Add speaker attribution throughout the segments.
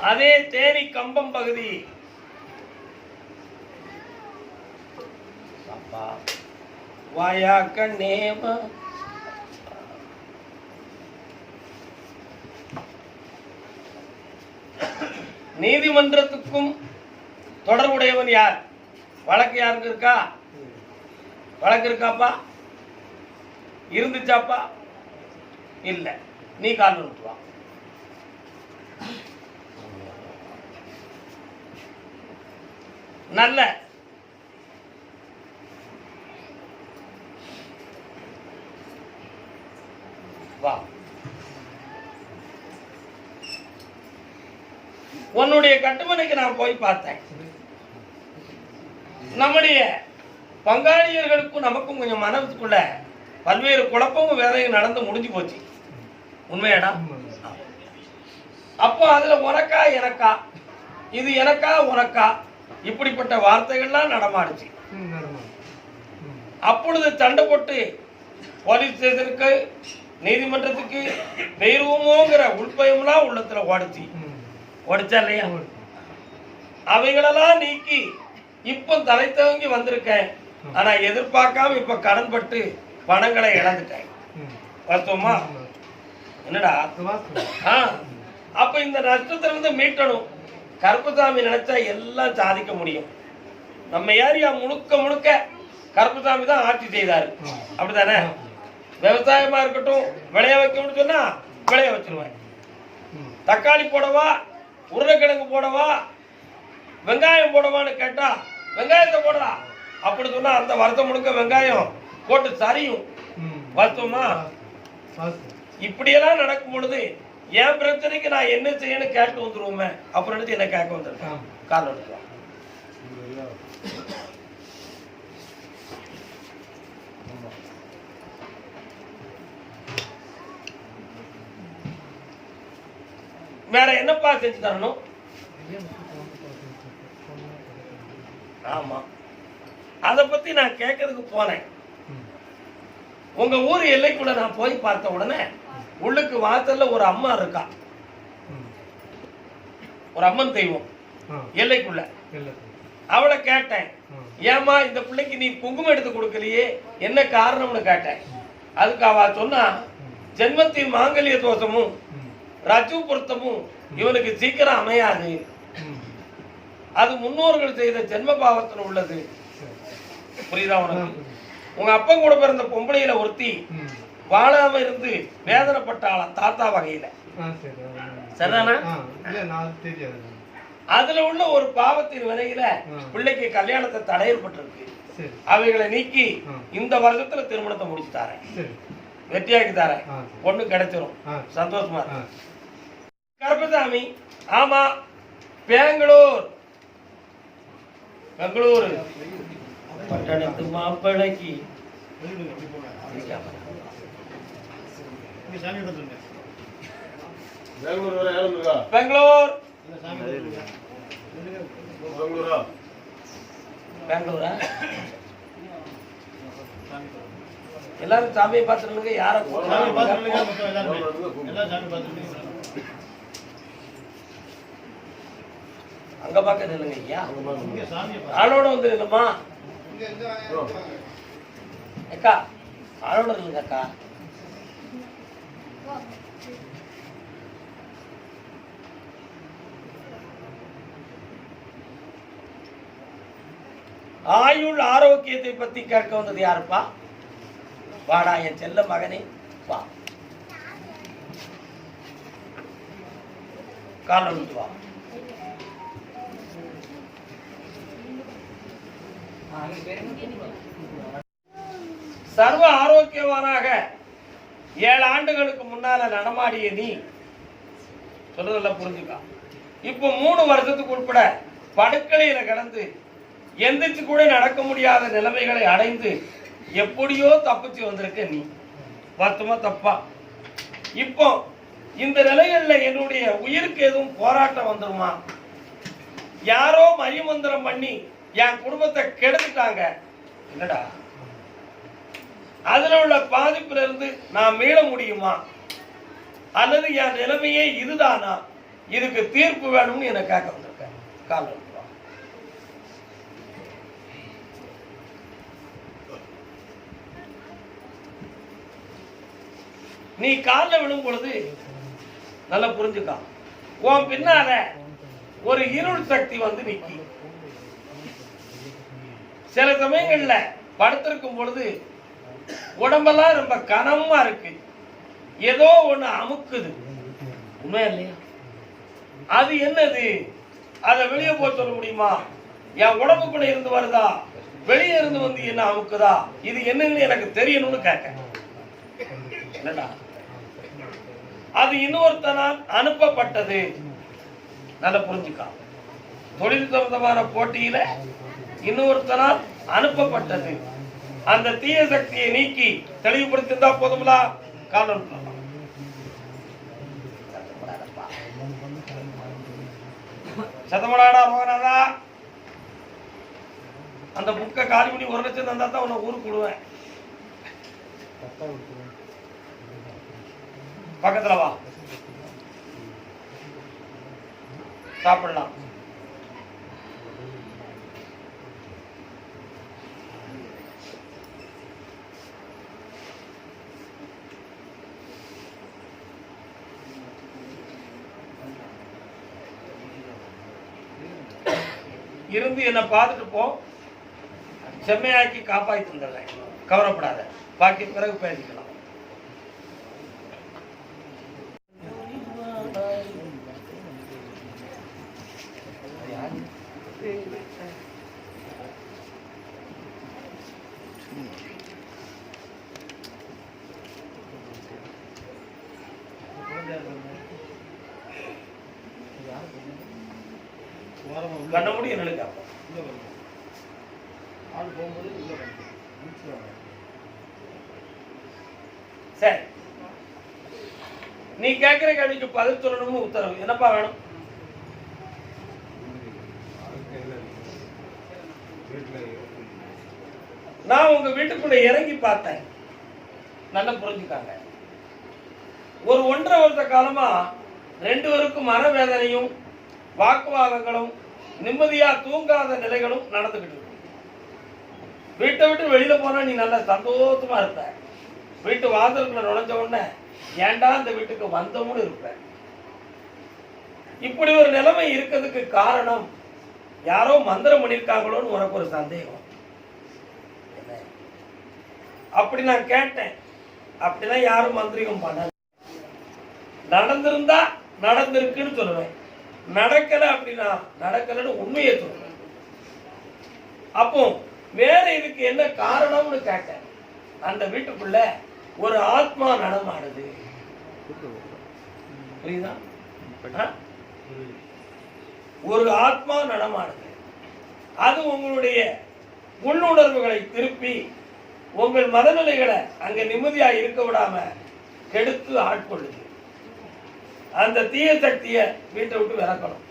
Speaker 1: அதே தேனி கம்பம் பகுதி. வாயா கண்ணேவா நீதிமன்றத்துக்கும் தொடர்புடையவன் யார்? வழக்கு யாருக்கு இருக்கா? வழக்கு இருக்காப்பா? இருந்துச்சாப்பா? இல்ல. நீ கால் நிறுத்துவான் நல்ல. வா. உன்னுடைய கட்டுமனைக்கு நான் போய் பார்த்தேன். நம்முடைய பங்காளியர்களுக்கும் நமக்கும் கொஞ்சம் மனதுக்குள்ள பல்வேறு குழப்பமும் வேலையும் நடந்து முடிஞ்சு போச்சு. உண்மையாடா? அப்போ அதுல உனக்கா எனக்கா? இது எனக்கா உனக்கா? இப்படிப்பட்ட வார்த்தைகள்லாம் நடமாடுச்சு. அப்பொழுது சண்டை போட்டு போலீஸ் ஸ்டேஷனுக்கு நீதிமன்றத்துக்கு பெயர்வோமோங்கிற உள்பயம்லாம் உள்ளத்துல ஓடிச்சு. ஓடிச்சா இல்லையா. அவைகளெல்லாம் நீக்கி இப்போ தலை தவங்கி வந்திருக்கேன். ஆனா எதிர்பார்க்காம இப்ப கடன்பட்டு பணங்களை இழந்துட்டேன். வாஸ்தவமா. என்னடா? அப்ப இந்த நஷ்டத்துல இருந்து மீட்டணும். கருப்புசாமி நினைச்சா எல்லாம் சாதிக்க முடியும் நம்ம ஏரியா முழுக்க முழுக்க கருப்புசாமி தான் ஆட்சி செய்தாரு
Speaker 2: ஆமா.
Speaker 1: அப்படிதானே விவசாயமா இருக்கட்டும் விளைய வைக்கணும்னு சொன்னா விளைய வச்சிருவேன். தக்காளி போடவா உருளைக்கிழங்கு போடவா வெங்காயம் போடவான்னு கேட்டா வெங்காயத்தை போடுறா அப்படி சொன்னா அந்த வருஷம் முழுக்க வெங்காயம் போட்டு சரியும்
Speaker 2: ம்.
Speaker 1: வாஸ்தவமா
Speaker 2: வாஸ்தவம்.
Speaker 1: இப்படியெல்லாம் நடக்கும் பொழுது என் பிரச்சனைக்கு நான் என்ன செய்யணும் கேட்டு வந்துருவோமே. அப்புறம் எடுத்து என்ன கேட்க வந்திருக்கேன். காரணம் எடுத்துக்கலாம் வேற என்னப்பா செஞ்சு தரணும்? ஆமா. அதை பத்தி நான் கேட்கறதுக்கு போனேன். உங்க ஊர் எல்லைக்குள்ள நான் போய் பார்த்த உடனே உள்ளுக்கு வாசல்ல ஒரு அம்மா இருக்கா. ஒரு அம்மன் தெய்வம். எல்லைக்குள்ள. அவளை கேட்டேன். ஏமா இந்த பிள்ளைக்கு நீ குங்குமம் எடுத்து கொடுக்கலையே என்ன காரணம்னு கேட்டேன் அதுக்கு அவ சொன்னா ஜென்மத்தின் மாங்கல்ய தோஷமும். ரஜு பொருத்தமும் இவனுக்கு சீக்கிரம் அமையாது. அது முன்னோர்கள் செய்த ஜென்ம பாவத்தில் உள்ளது. புரியுதா உனக்கு. உங்க அப்பன் கூட பிறந்த பொம்பளையில ஒருத்தி. வாழாம இருந்து வேதனைப்பட்டாளாம் தாத்தா வகையில சரிதானா? அதுல உள்ள ஒரு பாவத்தின் வினையில
Speaker 2: ஆ.
Speaker 1: பிள்ளைக்கு கல்யாணத்தை தடை ஏற்பட்டிருக்கு
Speaker 2: சரி.
Speaker 1: அவைகளை நீக்கி. இந்த வருஷத்துல திருமணத்தை முடிச்சு தரேன். வெற்றியாக்கி தரேன். பொண்ணு கிடைச்சிரும். சந்தோஷமா. கருப்பசாமி ஆமா பெங்களூர் பெங்களூர் பட்டணத்து மாப்பிளைக்கு
Speaker 3: பெங்களூர் வரை ஏழு இருக்கா
Speaker 1: பெங்களூர்.
Speaker 3: பெங்களூரா?
Speaker 1: பெங்களூரா? எல்லாரும் சாமியை பார்த்துருங்க யாரை? அங்க பார்க்க நில்லுங்க ஐயா. ஆளோட வந்து நில்லுமா அக்கா ஆளோட நில்லுங்க அக்கா. ஆயுள் ஆரோக்கியத்தை பத்தி கேட்க வந்தது யாருப்பா? வாடா என் செல்ல மகனே வா. கால வா. சர்வ ஆரோக்கியவானாக ஏழு ஆண்டுகளுக்கு முன்னால நடமாடிய நீ சொல்றதெல்லாம் புரிஞ்சுக்கா. இப்போ மூணு வருஷத்துக்கு உட்பட படுக்கலையில கிடந்து எந்திரிச்சு கூட நடக்க முடியாத நிலைமைகளை அடைந்து எப்படியோ தப்பிச்சு வந்திருக்க நீ. மொத்தமா தப்பா? இப்போ இந்த நிலைகள்ல என்னுடைய உயிருக்கு எதுவும் போராட்டம் வந்துருமா? யாரோ மயமந்திரம் பண்ணி என் குடும்பத்தை கெடுத்துட்டாங்க. என்னடா? அதுல உள்ள பாதிப்புல இருந்து நான் மீள முடியுமா? அல்லது என் நிலைமையே இதுதானா? இதுக்கு தீர்ப்பு வேணும்னு என்னை கேட்க வந்திருக்கேன் காலம் நீ காலில் விழும் பொழுது நல்லா புரிஞ்சுக்கா. உன் பின்னால ஒரு இருள் சக்தி வந்து நிக்கி. சில சமயங்கள்ல படுத்திருக்கும் பொழுது உடம்பெல்லாம் ரொம்ப கனமா இருக்கு. ஏதோ ஒண்ணு அமுக்குது. உண்மையா இல்லையா? அது என்னது? அதை வெளியே போய் சொல்ல முடியுமா? என் உடம்புக்குள்ள இருந்து வருதா? வெளியே இருந்து வந்து என்ன அமுக்குதா? இது என்னன்னு எனக்கு தெரியணும்னு கேட்டேன். என்னடா அது இன்னொருத்தனால் அனுப்பப்பட்டது. நல்லா புரிஞ்சுக்கா. தொழில் சம்பந்தமான போட்டியில இன்னொருத்தனால் அனுப்பப்பட்டது. அந்த தீய சக்தியை நீக்கி தெளிவுபடுத்திருந்தா போதுங்களா காலம் சதமடாடா ரோகநாதா அந்த புக்கை காலி பண்ணி ஒரு லட்சம் தந்தா தான் உன்னை ஊருக்கு விடுவேன். பக்கத்துல வா. சாப்பிடலாம். இருந்து என்னை பார்த்துட்டு போ. செம்மையாக்கி காப்பாற்றி தந்துடுறேன் கவலைப்படாத. பாக்கி பிறகு பேசிக்கலாம். கண்ண
Speaker 3: உள்ள வந்து முடிச்சுருவாங்க
Speaker 1: சரி. நீ கேட்கிற கேள்விக்கு பதில் சொல்லணும்னு உத்தரவு. என்னப்பா வேணும்? நான் உங்க வீட்டுக்குள்ள இறங்கி பார்த்தேன். நல்லா புரிஞ்சுக்காங்க. ஒரு ஒன்றரை வருஷ காலமா ரெண்டு பேருக்கும் மனவேதனையும் வாக்குவாதங்களும் நிம்மதியா தூங்காத நிலைகளும் நடந்துகிட்டு இருக்கு. வீட்டை விட்டு வெளியில போனா நீ நல்லா சந்தோஷமா இருப்ப. வீட்டு வாசலுக்குள்ள நுழைஞ்ச உடனே ஏன்டா இந்த வீட்டுக்கு வந்தவனு இருப்ப? இப்படி ஒரு நிலைமை இருக்கிறதுக்கு காரணம் யாரோ மந்திரம் பண்ணியிருக்காங்களோன்னு உனக்கு ஒரு சந்தேகம். அப்படி நான் கேட்டேன். அப்படிலாம் யாரும் மந்திரிகம் பண்ணல. நடந்திருந்தா நடந்திருக்குன்னு சொல்லுவேன். நடக்கல அப்படின்னா நடக்கலன்னு உண்மையை சொல்லுவேன் அப்போ வேற இதுக்கு என்ன காரணம்னு கேட்டேன். அந்த வீட்டுக்குள்ள ஒரு ஆத்மா நடமாடுது. புரியுதா? ஒரு ஆத்மா நடமாடுது. அது உங்களுடைய உள்ளுணர்வுகளை திருப்பி உங்கள் மனநிலைகளை அங்க நிம்மதியா இருக்க விடாம கெடுத்து ஆட்கொள்ளுது. அந்த தீய சக்தியை வீட்டை விட்டு விளக்கணும்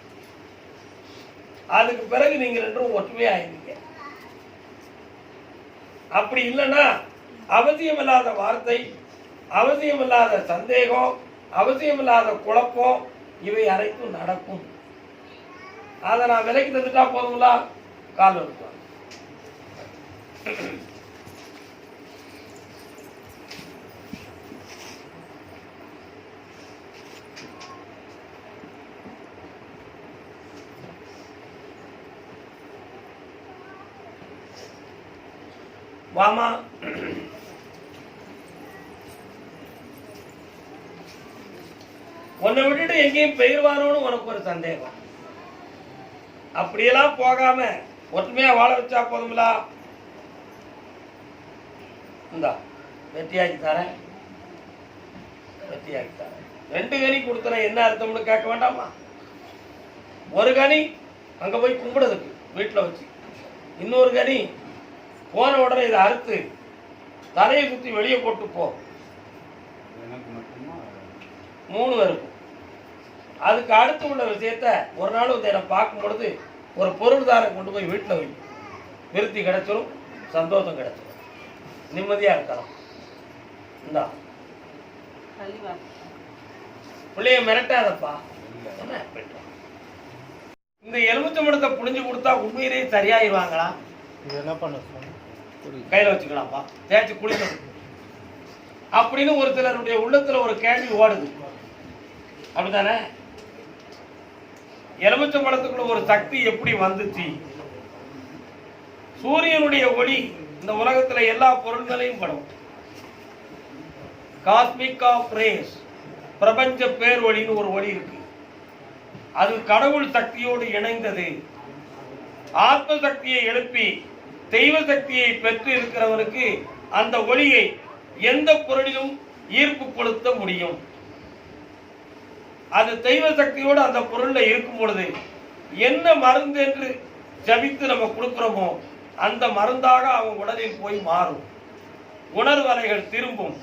Speaker 1: அதுக்கு பிறகு நீங்க ரெண்டும் ஒற்றுமையாயிருவீங்க அப்படி இல்லைன்னா அவசியமில்லாத வார்த்தை அவசியமில்லாத சந்தேகம் அவசியமில்லாத குழப்பம் இவை அனைத்தும் நடக்கும். அதை நான் விலைக்கு தந்துட்டா போதுங்களா? கால் இருக்கும் வாமா. உன்னை விட்டுட்டு எங்கேயும் பெயர்வானோன்னு உனக்கு ஒரு சந்தேகம். அப்படியெல்லாம் போகாம ஒற்றுமையா வாழ வச்சா போதுங்களா இந்தா வெட்டியாக்கி தரேன். வெற்றியாக்கி தரேன். ரெண்டு கனி கொடுத்துறேன் என்ன அர்த்தம்னு கேட்க வேண்டாமா? ஒரு கனி அங்க போய் கும்பிடுறதுக்கு வீட்டில் வச்சு. இன்னொரு கனி போன உடனே இதை அறுத்து தலையை சுத்தி வெளியே போட்டு போ.
Speaker 3: எனக்கு மட்டுமா?
Speaker 1: மூணு இருக்கும் அதுக்கு அடுத்து உள்ள விஷயத்த ஒரு நாள் வந்து என்னை பார்க்கும் பொழுது ஒரு பொருள்தாரம் கொண்டு போய் வீட்டில் வை. விருத்தி கிடைச்சிரும் சந்தோஷம் கிடைச்சிரும். நிம்மதியாக இருக்கலாம். இந்தா. பிள்ளைய மிரட்டாதப்பா. என்ன. இந்த எலுமிச்சம்பழத்தை புழிஞ்சு கொடுத்தா உண்மையிலேயே சரியாயிருவாங்களா?
Speaker 2: இது என்ன பண்ண
Speaker 1: கையில வச்சுக்கலாம்ப்பா. தேய்ச்சி குளிக்கணும் அப்படின்னு ஒரு சிலருடைய உள்ளத்துல ஒரு கேள்வி ஓடுது. அப்படிதானே எலுமிச்சம்பழத்துக்குள்ள ஒரு சக்தி எப்படி வந்துச்சு? சூரியனுடைய ஒளி இந்த உலகத்துல எல்லா பொருள்களையும் படும். காஸ்மிக் ஆஃப் ரேஸ் பிரபஞ்ச பேர் ஒளின்னு ஒரு ஒளி இருக்கு. அது கடவுள் சக்தியோடு இணைந்தது. ஆத்ம சக்தியை எழுப்பி தெய்வ சக்தியை பெற்று இருக்கிறவனுக்கு அந்த ஒளியை எந்த பொருளிலும் ஈர்ப்பு கொடுத்த முடியும். அது தெய்வ சக்தியோடு அந்த பொருள்ல இருக்கும் பொழுது என்ன மருந்து என்று ஜபித்து நம்ம கொடுக்கிறோமோ அந்த மருந்தாக அவன் உடலில் போய் மாறும். உணர்வலைகள் திரும்பும்.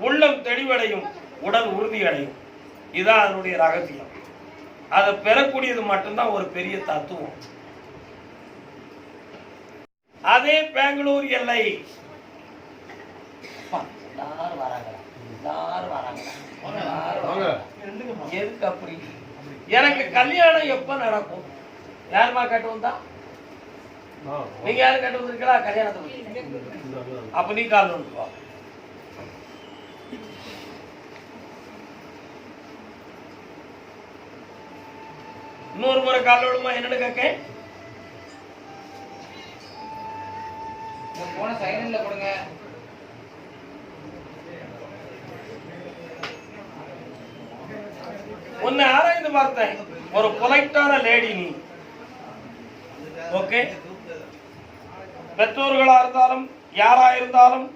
Speaker 1: உள்ளம் தெளிவடையும். உடல் உறுதியடையும். இதான் அதனுடைய ரகசியம். அதை பெறக்கூடியது மட்டும்தான் ஒரு பெரிய தத்துவம். அதே பெங்களூர் எல்லை. எல்லாரும். எல்லாரும். எதுக்கு அப்படி? எனக்கு கல்யாணம் எப்ப நடக்கும்? யாருமா கேட்டு வந்தா? நீங்க யாரும் கேட்டு வந்திருக்கீங்களா? கல்யாணத்தை பத்தி? அப்ப நீ கால் வந்து வா. இன்னொரு முறை கால் விடுமா என்னன்னு கேட்க
Speaker 3: போன சைலண்ட்ல கொடுங்க.
Speaker 1: உன்னை ஆராய்ந்து பார்த்தேன். ஒரு பொலைட்டான லேடி நீ. ஓகே பெற்றோர்களா இருந்தாலும் யாரா இருந்தாலும்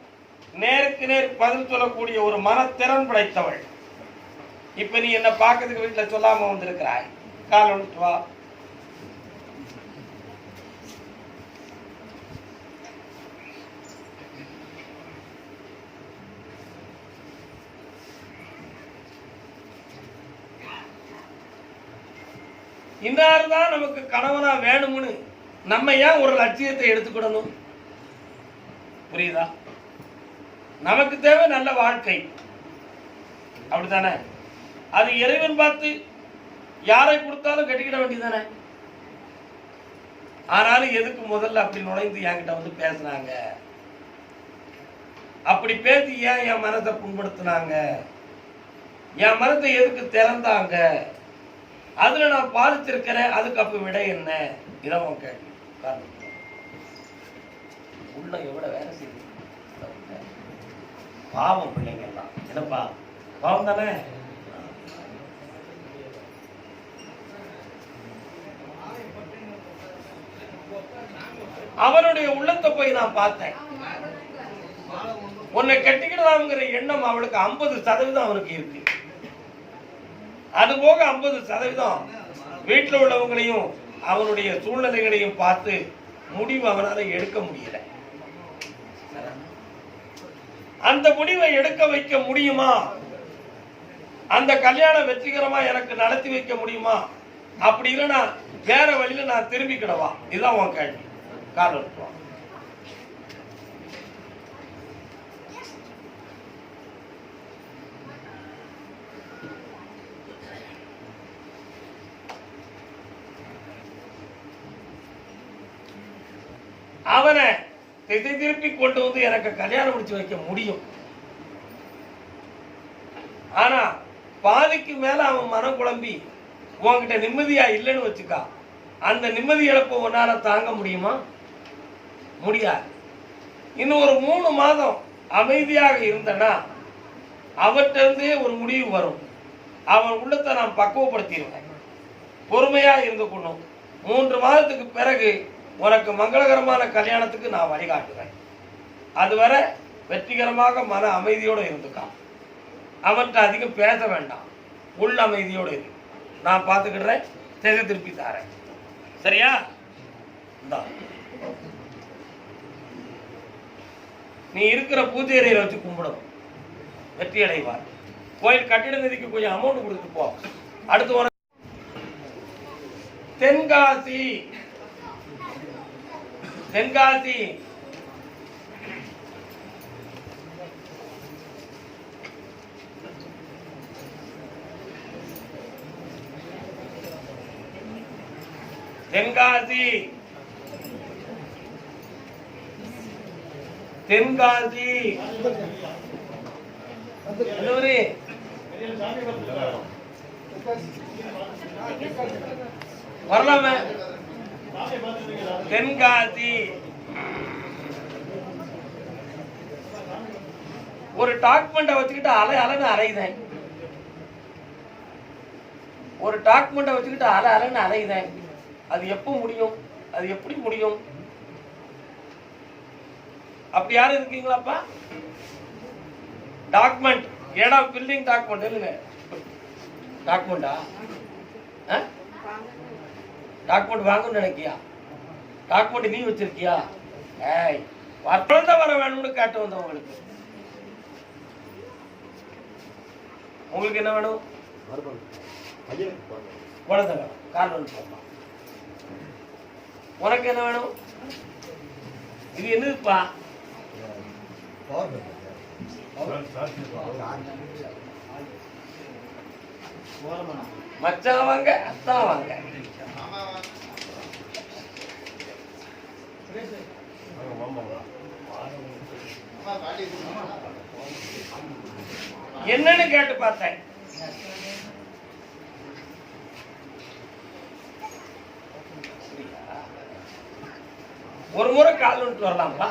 Speaker 1: நேருக்கு நேர் பதில் சொல்லக்கூடிய ஒரு மனத்திறன் படைத்தவள். இப்ப நீ என்ன பார்க்கறதுக்கு வீட்டுல சொல்லாம வந்திருக்கிறாய். கால் வா இன்னார் தான் நமக்கு கணவனா வேணும்னு நம்ம ஏன் ஒரு லட்சியத்தை எடுத்துக்கிடணும்? புரியுதா? நமக்கு தேவை நல்ல வாழ்க்கை. அப்படித்தானே? அது இறைவன் பார்த்து யாரை கொடுத்தாலும் கட்டிக்கிட வேண்டியதானே ஆனாலும் எதுக்கு முதல்ல அப்படி நுழைந்து என்கிட்ட வந்து பேசினாங்க? அப்படி பேசி ஏன் என் மனதை புண்படுத்தினாங்க? என் மனத்தை எதுக்கு திறந்தாங்க? அதுல நான் பாதித்திருக்கிறேன் அதுக்கு அப்ப விட என்ன? இதான் உன் கேள்வி. காரணம் உள்ள எவ்வளவு வேலை செய்யுது பாவம் பிள்ளைங்க எல்லாம். என்னப்பா? பாவம் தானே? அவனுடைய உள்ளத்தை போய் நான் பார்த்தேன். உன்னை கட்டிக்கிடலாம்ங்கிற எண்ணம் அவளுக்கு ஐம்பது சதவீதம் அவனுக்கு இருக்கு. அது போக ஐம்பது சதவீதம் வீட்டில் உள்ளவங்களையும் அவனுடைய சூழ்நிலைகளையும் பார்த்து முடிவு அவனால் எடுக்க முடியல. அந்த முடிவை எடுக்க வைக்க முடியுமா? அந்த கல்யாணம் வெற்றிகரமா எனக்கு நடத்தி வைக்க முடியுமா? அப்படி இல்லைன்னா வேற வழியில நான் திரும்பிக்கிடவா? இதுதான் உன் கேள்வி. காரணம் எடுத்துவா அவனை திசை திருப்பி கொண்டு வந்து எனக்கு கல்யாணம் முடிச்சு வைக்க முடியும். ஆனா பாதிக்கு மேல அவன் மனம் குழம்பி உன்கிட்ட நிம்மதியா இல்லைன்னு வச்சுக்கா அந்த நிம்மதி இழப்ப உன்னால தாங்க முடியுமா? முடியாது. இன்னும் ஒரு மூணு மாதம் அமைதியாக இருந்தனா அவர்கிட்ட இருந்தே ஒரு முடிவு வரும். அவன் உள்ளத்தை நான் பக்குவப்படுத்திடுவேன். பொறுமையா இருந்துக்கணும் மூன்று மாதத்துக்கு பிறகு உனக்கு மங்களகரமான கல்யாணத்துக்கு நான் வழிகாட்டுவேன் அதுவரை வெற்றிகரமாக மன அமைதியோடு இருந்துக்கா. அவன்கிட்ட அதிகம் பேச வேண்டாம். உள் அமைதியோடு இரு. நான் பார்த்துக்கிடுறேன். திசை திருப்பி தாரேன். சரியா? இந்தா. நீ இருக்கிற பூஜை அறையில வச்சு கும்பிடும் வெற்றி அடைவார் கோயில் கட்டிட நிதிக்கு கொஞ்சம் அமௌண்ட் கொடுத்துட்டு போ. அடுத்து உனக்கு தென்காசி. தென்காசி. தென்காசி. தென்காசி வரலாமே. தென்காசி. ஒரு டாக்குமெண்ட்டை வச்சுக்கிட்டு அலை அலைன்னு அலையுதேன். ஒரு டாக்குமெண்ட்டை வச்சுக்கிட்டு அலை அலைன்னு அலையுதேன். அது எப்போ முடியும்? அது எப்படி முடியும்? அப்படி யாரும் இருக்கீங்களாப்பா டாக்குமெண்ட் ஏடா பில்டிங் டாக்குமெண்ட் இல்லைங்க டாக்குமெண்டா டாக்குமெண்ட் வாங்கணும்னு நினைக்கியா? டாக்குமெண்ட் நீ வச்சிருக்கியா? ஏய் குழந்தை வர வேணும்னு கேட்டு வந்தோம் உங்களுக்கு. உங்களுக்கு என்ன வேணும்? குழந்தை வேணும். கால் வந்து போகலாம் உனக்கு என்ன வேணும்? இது என்னதுப்பா? மச்சான் வாங்க அத்தான் வாங்க. என்னன்னு கேட்டு பார்த்தேன். ஒரு முறை கால் வந்துட்டு வரலாம்ப்பா.